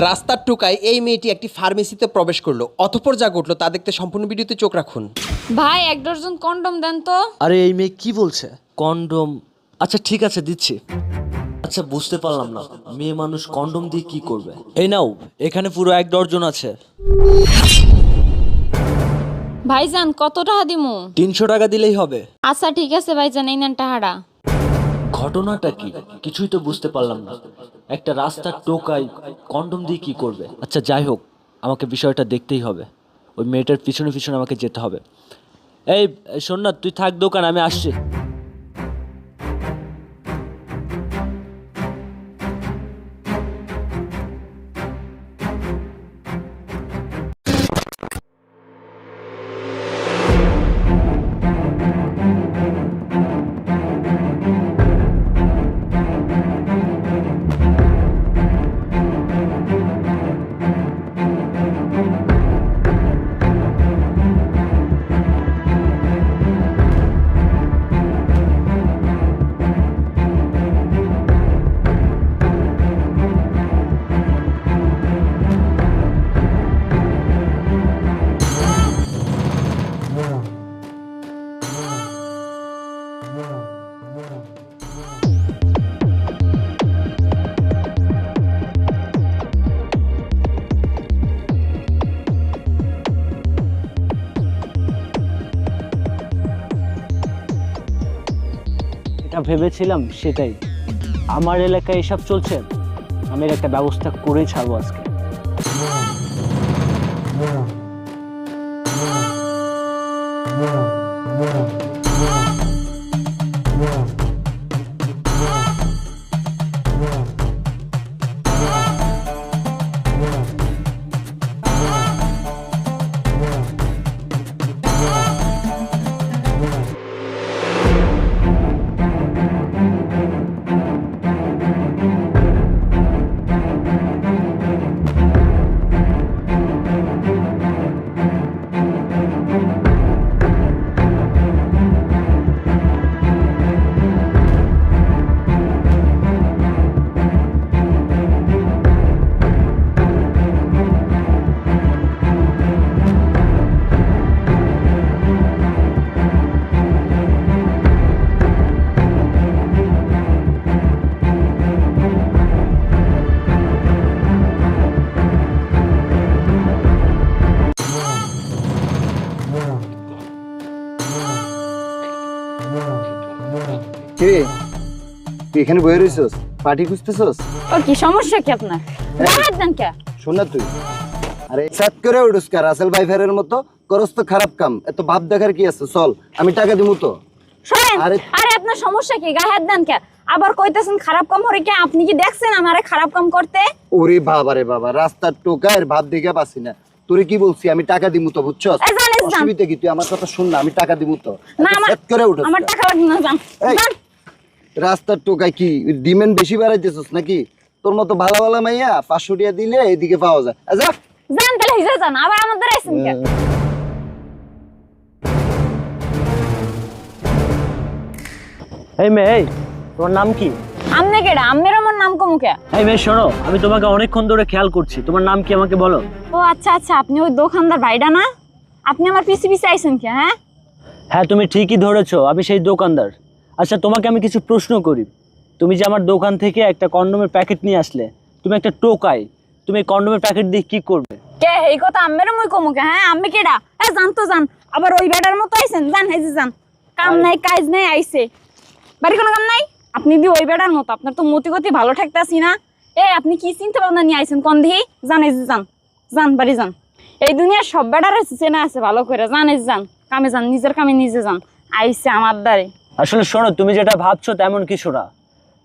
রাস্তার টোকায় এই মেয়েটি একটি ফার্মেসিতে প্রবেশ করল। অতঃপর যা ঘটলো তা দেখতে সম্পূর্ণ ভিডিওতে চোখ রাখুন। ভাই এক ডজন কন্ডম দেন তো। আরে এই মেয়ে কি বলছে? কন্ডম? আচ্ছা ঠিক আছে দিচ্ছি। আচ্ছা বুঝতে পারলাম না। মেয়ে মানুষ কন্ডম দিয়ে কি করবে? এই নাও এখানে পুরো এক ডর্জন আছে। ভাইজান কত টাকা দিমু? তিনশো টাকা দিলেই হবে। আচ্ছা ঠিক আছে ভাইজান এই নেন টাকাটা। ঘটনাটা কি? কিছুই তো বুঝতে পারলাম না। একটা রাস্তার টোকাই কন্ডম দিয়ে কি করবে? আচ্ছা যাই হোক, আমাকে বিষয়টা দেখতেই হবে। ওই মেয়েটার পিছনে পিছনে আমাকে যেতে হবে। এই শোন না তুই থাক দোকান, আমি আসছি। এটা ভেবেছিলাম সেটাই। আমার এলাকায় এসব চলছে আমি একটা ব্যবস্থা করে ছাড়বো আজকে। কিরে তুই এখানে বয়ে রইছস? পার্টি খুঁজতেছস? ও কি সমস্যা কি আপনার? দেন কে? শোন না তুই। আরে সাত করে উঠুস রাসেল ভাই ফেরের মতো করস তো খারাপ কাম। এত ভাব দেখার কি আছে? চল আমি টাকা দিমু তো। শোনেন আরে- আরে আপনার সমস্যা কি? গায়ে হাত দেন কে? আবার কইতেছেন খারাপ কাম হরে কে? আপনি কি দেখছেন আমারে খারাপ কাম করতে? ওরে বাবা রে বাবা রাস্তার টোকায়ের ভাব দেখে পাচ্ছি না। তোরে কি বলছি? আমি টাকা দিমু তো জান। অসুবিধা কি? তুই আমার কথা শুন না আমি টাকা দিমু তো। করে উঠুস আমার টাকা না। যান। রাস্তার টোকায় কি? ডিমেন্ড বেশি বাড়াইতেছস নাকি? তোর মতো ভালো ভালো মাইয়া পাঁচশো টাকা দিলে এদিকে পাওয়া যায়। আচ্ছা যান তাহলে হিজে যান আবার আমাদের আইছেন কে এই মেয়ে এই তোমার নাম কি? কেডা? আমার নাম কমু কে? এই মেয়ে শোনো আমি তোমাকে অনেকক্ষণ ধরে খেয়াল করছি। তোমার নাম কি আমাকে বলো? ও আচ্ছা আচ্ছা আপনি ওই দোকানদার ভাইডা না? আপনি আমার পিছে পিছে আইছেন কে হ্যাঁ? হ্যাঁ তুমি ঠিকই ধরেছো আমি সেই দোকানদার। আচ্ছা তোমাকে আমি কিছু প্রশ্ন করি। তুমি যে আমার দোকান থেকে একটা কন্ডোমের প্যাকেট নিয়ে আসলে তুমি একটা টোকাই তুমি কন্ডোমের প্যাকেট দিয়ে কি করবে? কে এই কথা আমের মুই কমু কে হ্যাঁ? আমি কেডা? এ জান তো জান আবার ওই বেটার মতো আইছেন জান হেজি জান কাম নাই কাজ নাই আইছে। বাড়ি কোনো কাম নাই? আপনি দি ওই বেটার মতো, আপনার তো মতি গতি ভালো ঠাকতাছি না। এ, আপনি কি চিন্তা ভাবনা নিয়ে আইছেন কোন দিহি? জান জান জান বাড়ি যান। এই দুনিয়ার সব আছে চেনা আছে, ভালো করে জান যান, কামে যান, নিজের কামে নিজে যান। আইছে আমার দ্বারে। আসলে শোনো, তুমি যেটা ভাবছ তেমন কিছু না।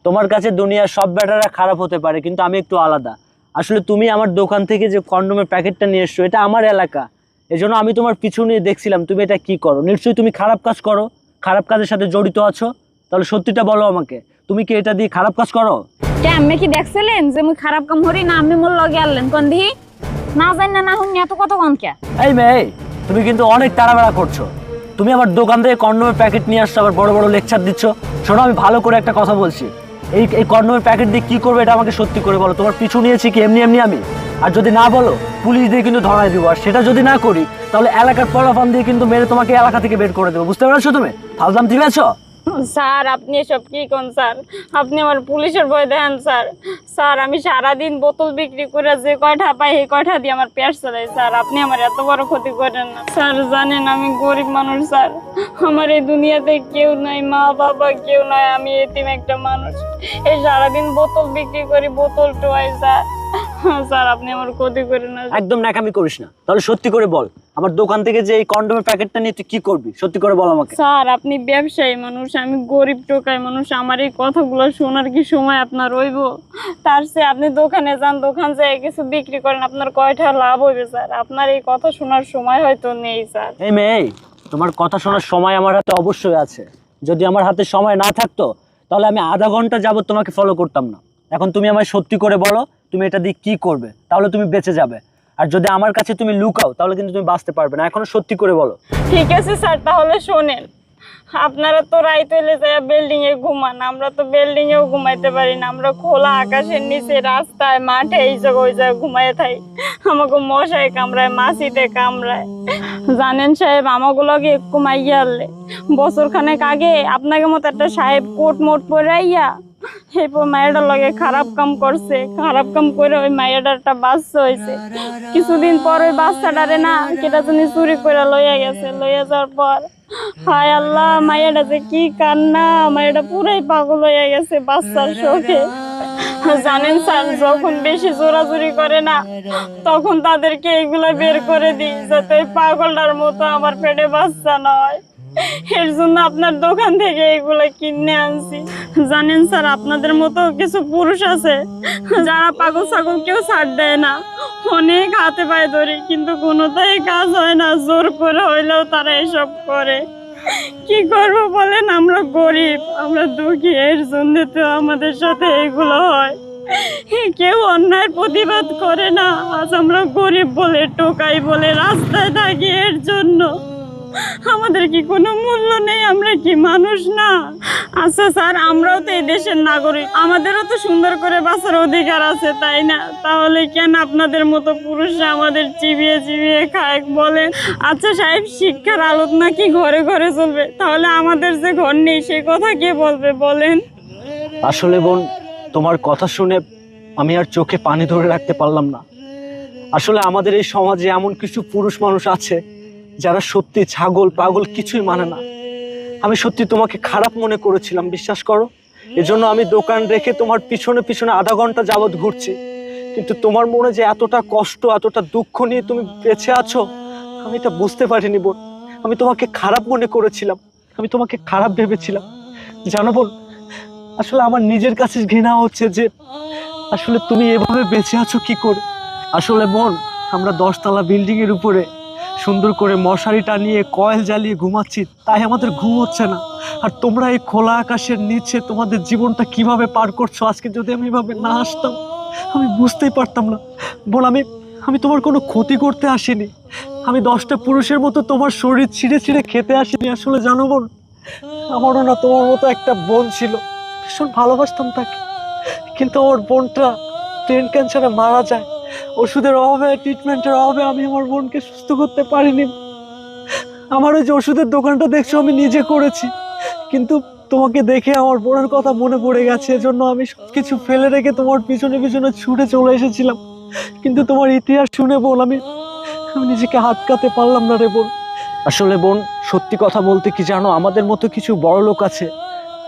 তোমার কাছে দুনিয়ার সব ব্যাটারা খারাপ হতে পারে, কিন্তু আমি একটু আলাদা। আসলে তুমি আমার দোকান থেকে যে কন্ডোমের প্যাকেটটা নিয়ে এসছো, এটা আমার এলাকা। এজন্য আমি তোমার পিছু নিয়ে দেখছিলাম, তুমি এটা কি করো? নিশ্চয়ই তুমি খারাপ কাজ করো, খারাপ কাজের সাথে জড়িত আছো। তাহলে সত্যিটা বলো আমাকে। তুমি কি এটা দিয়ে খারাপ কাজ করো? কে আমি কি দেখছিলেন যে মুই খারাপ কাম হরি না আমি মোর লগে আনলেন কোন দিহি না জানি না না হুন এত কত কন কে? এই মেয়ে তুমি কিন্তু অনেক তাড়াবেড়া করছ। তুমি আমার দোকান থেকে কন্ডোমের প্যাকেট নিয়ে আসছো আবার বড় বড় লেকচার দিচ্ছ। শোনো আমি ভালো করে একটা কথা বলছি। এই এই কন্ডোমের প্যাকেট দিয়ে কি করবে এটা আমাকে সত্যি করে বলো। তোমার পিছু নিয়েছি কি এমনি এমনি আমি? আর যদি না বলো পুলিশ দিয়ে কিন্তু ধরাই দিব। আর সেটা যদি না করি তাহলে এলাকার পলাফান দিয়ে কিন্তু মেরে তোমাকে এলাকা থেকে বের করে দেবো। বুঝতে পারছ তুমি? ফালদাম ঠিক আছো? স্যার, আপনি এসব কি কোন স্যার? আপনি আমার পুলিশের ভয় দেন স্যার। স্যার, আমি সারাদিন বোতল বিক্রি করে যে কয়টা পাই এই কয়টা দিয়ে আমার পেট চালাই, স্যার। আপনি আমার এত বড় ক্ষতি করেন না। স্যার, জানেন আমি গরিব মানুষ, স্যার। আমার এই দুনিয়াতে কেউ নাই, মা বাবা কেউ নাই, আমি এতিম একটা মানুষ। এই সারাদিন বোতল বিক্রি করি, বোতল টোয়াই, স্যার। স্যার আপনি আমার ক্ষতি করেন না একদম করিস না। তাহলে সত্যি করে বল আমার দোকান থেকে যে এই কন্ডোমের প্যাকেটটা নিয়ে তুই কি করবি? সত্যি করে বল আমাকে। স্যার আপনি ব্যবসায়ী মানুষ আমি গরিব টোকাই মানুষ আমার এই কথাগুলো শোনার কি সময় আপনার রইব তার চেয়ে আপনি দোকানে যান দোকান যেয়ে কিছু বিক্রি করেন আপনার কয়টা লাভ হইবে স্যার? আপনার এই কথা শোনার সময় হয়তো নেই স্যার। এই মেয়ে তোমার কথা শোনার সময় আমার হাতে অবশ্যই আছে। যদি আমার হাতে সময় না থাকতো তাহলে আমি আধা ঘণ্টা যাবত তোমাকে ফলো করতাম না। এখন তুমি আমায় সত্যি করে বলো তুমি এটা দিয়ে কি করবে? তাহলে তুমি বেঁচে যাবে। আর যদি আমার কাছে তুমি লুকাও, তাহলে কিন্তু তুমি বাঁচতে পারবে না। এখনও সত্যি করে বলো। ঠিক আছে স্যার, তাহলে শোনেন। আপনারা তো রাইত হইলে যায় বিল্ডিং এ ঘুমান। আমরা তো বিল্ডিং এও ঘুমাইতে পারি না। আমরা খোলা আকাশের নিচে রাস্তায়, মাঠে এই জায়গায়, ওই জায়গায় ঘুমাই থাকি। আমাকে মশায় কামড়ায় মাছিতে কামড়ায়। জানেন সাহেব আমাগুলোকে ঘুমাইয়া আনলে বছর খানেক আগে আপনাকে মতো একটা সাহেব কোট মোট পরে এরপর মায়েরটার লগে খারাপ কাম করছে, খারাপ কাম করে ওই মায়েরটার একটা বাচ্চা হয়েছে। কিছুদিন পর ওই বাচ্চাটারে না কেটা জানি চুরি করে লইয়া গেছে। লইয়া যাওয়ার পর, হায় আল্লাহ মায়েরটা যে কি কান্না মায়েরটা পুরাই পাগল হইয়া গেছে বাচ্চার শোকে। জানেন স্যার, যখন বেশি জোরাজুরি করে না, তখন তাদেরকে এগুলা বের করে দিই, যাতে পাগলটার মতো আমার পেটে বাচ্চা নয় এর জন্য আপনার দোকান থেকে এগুলো কিনে আনছি। জানেন স্যার, আপনাদের মতো কিছু পুরুষ আছে, যারা পাগল ছাগল কেউ ছাড় দেয় না। অনেক হাতে পায়ে ধরে, কিন্তু কোনোটাই কাজ হয় না। জোর করে হইলেও তারা এসব করে। কি করব বলেন? আমরা গরিব, আমরা দুঃখী, এর জন্য তো আমাদের সাথে এগুলো হয়। কেউ অন্যায় প্রতিবাদ করে না। আজ আমরা গরিব বলে, টোকাই বলে, রাস্তায় থাকি এর জন্য। আমাদের কি কোনো মূল্য নেই? আমরা কি মানুষ না? আচ্ছা স্যার, আমরাও তো এই দেশের নাগরিক। আমাদেরও তো সুন্দর করে বাঁচার অধিকার আছে, তাই না? তাহলে কেন আপনাদের মতো পুরুষরা আমাদের চিবিয়ে চিবিয়ে খায়? বলেন। আচ্ছা সাহেব, শিক্ষার আলোক নাকি ঘরে ঘরে চলবে তাহলে আমাদের যে ঘর নেই, সে কথা কে বলবে? বলেন। আসলে বোন, তোমার কথা শুনে আমি আর চোখে পানি ধরে রাখতে পারলাম না। আসলে আমাদের এই সমাজে এমন কিছু পুরুষ মানুষ আছে যারা সত্যি ছাগল, পাগল কিছুই মানে না। আমি সত্যি তোমাকে খারাপ মনে করেছিলাম, বিশ্বাস করো। এজন্য আমি দোকান রেখে তোমার পিছনে পিছনে আধা ঘণ্টা যাবৎ ঘুরছি। কিন্তু তোমার মনে যে এতটা কষ্ট, এতটা দুঃখ নিয়ে তুমি বেঁচে আছো, আমি এটা বুঝতে পারিনি বোন। আমি তোমাকে খারাপ মনে করেছিলাম, আমি তোমাকে খারাপ ভেবেছিলাম। জানো বোন, আসলে আমার নিজের কাছে ঘৃণা হচ্ছে যে আসলে তুমি এভাবে বেঁচে আছো কি করে? আসলে বোন, আমরা দশতলা বিল্ডিং এর উপরে সুন্দর করে মশারি টানিয়ে কয়েল জ্বালিয়ে ঘুমাচ্ছি, তাই আমাদের ঘুম হচ্ছে না। আর তোমরা এই খোলা আকাশের নিচে তোমাদের জীবনটা কীভাবে পার করছ? আজকে যদি আমি এভাবে না আসতাম, আমি বুঝতেই পারতাম না। বোন আমি আমি তোমার কোনো ক্ষতি করতে আসিনি। আমি দশটা পুরুষের মতো তোমার শরীর ছিঁড়ে ছিঁড়ে খেতে আসিনি, আসলে জানো বোন? আমারও না তোমার মতো একটা বোন ছিল। ভীষণ ভালোবাসতাম তাকে। কিন্তু আমার বোনটা ব্রেন ক্যান্সারে মারা যায়। ওষুধের অভাবে ট্রিটমেন্টের অভাবে আমি আমার বোনকে সুস্থ করতে পারিনি। আমার ওই যে ওষুধের দোকানটা দেখছ, আমি নিজে করেছি। কিন্তু তোমাকে দেখে আমার বোনের কথা মনে পড়ে গেছে, এজন্য আমি সব কিছু ফেলে রেখে তোমার পিছনে পিছনে ছুটে চলে এসেছিলাম। কিন্তু তোমার ইতিহাস শুনে বোন, আমি আমি নিজেকে হাতকাতে পারলাম না রে বোন। আসলে বোন, সত্যি কথা বলতে কি জানো, আমাদের মতো কিছু বড় লোক আছে,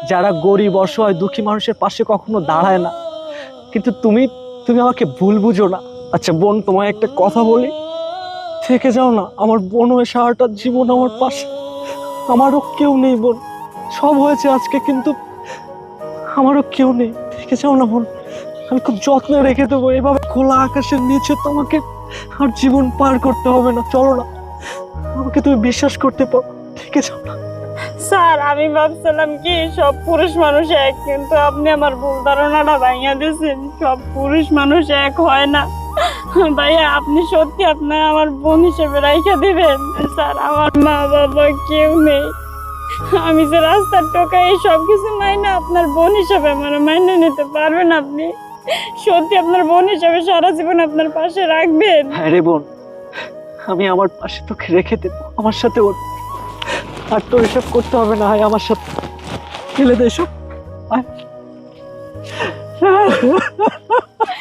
যারা গরিব, অসহায়, দুঃখী মানুষের পাশে কখনো দাঁড়ায় না। কিন্তু তুমি তুমি আমাকে ভুল বুঝো না। আচ্ছা বোন, তোমায় একটা কথা বলি। থেকে যাও না, আমার বোন হয়ে সারাটা জীবন আমার পাশে। আমারও কেউ নেই বোন। সব হয়েছে আজকে, কিন্তু আমারও কেউ নেই। থেকে যাও না বোন, আমি খুব যত্নে রেখে দেবো। এভাবে খোলা আকাশের নিচে তোমাকে আর জীবন পার করতে হবে না। চলো না, আমাকে তুমি বিশ্বাস করতে পারো। থেকে যাও না। স্যার, আমি ভাবছিলাম কি, সব পুরুষ মানুষ এক, কিন্তু আপনি আমার ভুল ধারণাটা ভাঙিয়া দিয়েছেন। সব পুরুষ মানুষ এক হয় না। ভাইয়া, আপনি সত্যি আপনার আমার বোন হিসেবে রাইখা দিবেন? স্যার, আমার মা বাবা কেউ নেই। আমি যে রাস্তার টোকা এই সব কিছু মাইনা আপনার বোন হিসাবে আমার মাইনে নিতে পারবেন আপনি? সত্যি আপনার বোন হিসাবে সারা জীবন আপনার পাশে রাখবেন? হ্যাঁ রে বোন, আমি আমার পাশে তোকে রেখে দেবো। আমার সাথে ওর আর তোর এসব করতে হবে না, হয়, আমার সাথে। ফেলে দে এসব।